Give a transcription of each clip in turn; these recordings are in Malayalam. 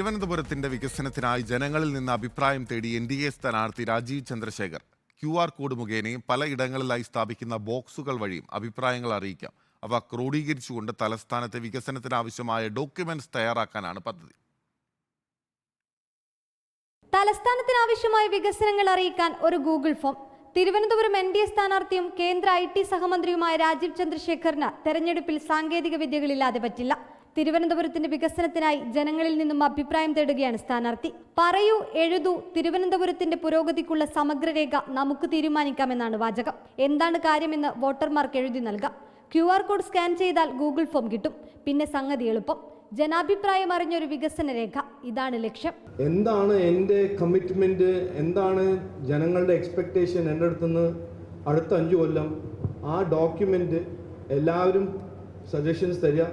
തിരുവനന്തപുരത്തിന്റെ വികസനത്തിനായി ജനങ്ങളിൽ നിന്ന് അഭിപ്രായം തേടി എൻ ഡി എ സ്ഥാനാർത്ഥി Rajeev Chandrasekhar. Q R code മുഖേനയും പലയിടങ്ങളിലായി സ്ഥാപിക്കുന്ന ബോക്സുകൾ വഴിയും അഭിപ്രായങ്ങൾ അറിയിക്കാം. അവ ക്രോഡീകരിച്ചുകൊണ്ട് തലസ്ഥാനത്തെ വികസനത്തിന് ആവശ്യമായ ഡോക്യുമെന്റ്സ് തയ്യാറാക്കാനാണ് പദ്ധതി. തലസ്ഥാനത്തിനാവശ്യമായ വികസനങ്ങൾ അറിയിക്കാൻ ഒരു Google form. Thiruvananthapuram N D A സ്ഥാനാർത്ഥിയും കേന്ദ്ര ഐ ടി സഹമന്ത്രിയുമായ രാജീവ് ചന്ദ്രശേഖറിന് തെരഞ്ഞെടുപ്പിൽ സാങ്കേതിക വിദ്യകളില്ലാതെ പറ്റില്ല. തിരുവനന്തപുരത്തിന്റെ വികസനത്തിനായി ജനങ്ങളിൽ നിന്നും അഭിപ്രായം തേടുകയാണ് സ്ഥാനാർത്ഥി. പറയൂ എഴുതൂ തിരുവനന്തപുരത്തിന്റെ പുരോഗതിക്കുള്ള സമഗ്രരേഖ നമുക്ക് തീരുമാനിക്കാമെന്നാണ് വാചകം. എന്താണ് കാര്യമെന്ന് വോട്ടർമാർക്ക് എഴുതി നൽകാം. ക്യു ആർ കോഡ് സ്കാൻ ചെയ്താൽ ഗൂഗിൾ ഫോം കിട്ടും. പിന്നെ സംഗതി എളുപ്പം. ജനാഭിപ്രായം അറിഞ്ഞൊരു വികസന രേഖ ഇതാണ് ലക്ഷ്യം. എന്താണ് എന്റെ കമ്മിറ്റ്മെന്റ് എന്താണ് ജനങ്ങളുടെ എക്സ്പെക്റ്റേഷൻ എന്റെ അടുത്തുനിന്ന് അടുത്ത അഞ്ച് കൊല്ലം ആ ഡോക്യുമെന്റ് എല്ലാവരും സജഷൻസ് തരിക.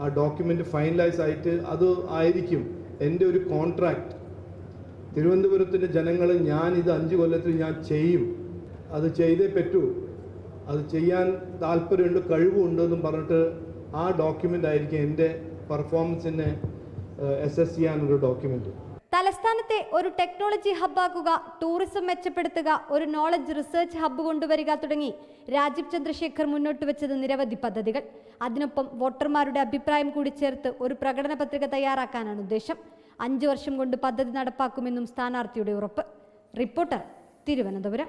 ആ ഡോക്യുമെന്റ് ഫൈനലൈസ് ആയിട്ട് അത് ആയിരിക്കും എന്റെ ഒരു കോൺട്രാക്റ്റ് തിരുവനന്തപുരത്തിന്റെ ജനങ്ങൾ ഞാൻ ഇത് അഞ്ച് കൊല്ലത്തിൽ ഞാൻ ചെയ്യും. അത് ചെയ്തേ പറ്റൂ. അത് ചെയ്യാൻ താല്പര്യമുണ്ട് കഴിവുണ്ട് എന്നും പറഞ്ഞിട്ട് ആ ഡോക്യുമെന്റ് ആയിരിക്കും എന്റെ പെർഫോമൻസിനെ അസസ് ചെയ്യാനൊരു ഡോക്യുമെന്റ് തലസ്ഥാനത്തെ ഒരു ടെക്നോളജി ഹബ്ബാക്കുക ടൂറിസം മെച്ചപ്പെടുത്തുക ഒരു നോളജ് റിസർച്ച് ഹബ്ബ് കൊണ്ടുവരിക തുടങ്ങി രാജീവ് ചന്ദ്രശേഖർ മുന്നോട്ട് വെച്ചത് നിരവധി പദ്ധതികൾ. അതിനൊപ്പം വോട്ടർമാരുടെ അഭിപ്രായം കൂടി ചേർത്ത് ഒരു പ്രകടന പത്രിക തയ്യാറാക്കാനാണ് ഉദ്ദേശം. അഞ്ചു വർഷം കൊണ്ട് പദ്ധതി നടപ്പാക്കുമെന്നും സ്ഥാനാർത്ഥിയുടെ ഉറപ്പ്. റിപ്പോർട്ടർ തിരുവനന്തപുരം.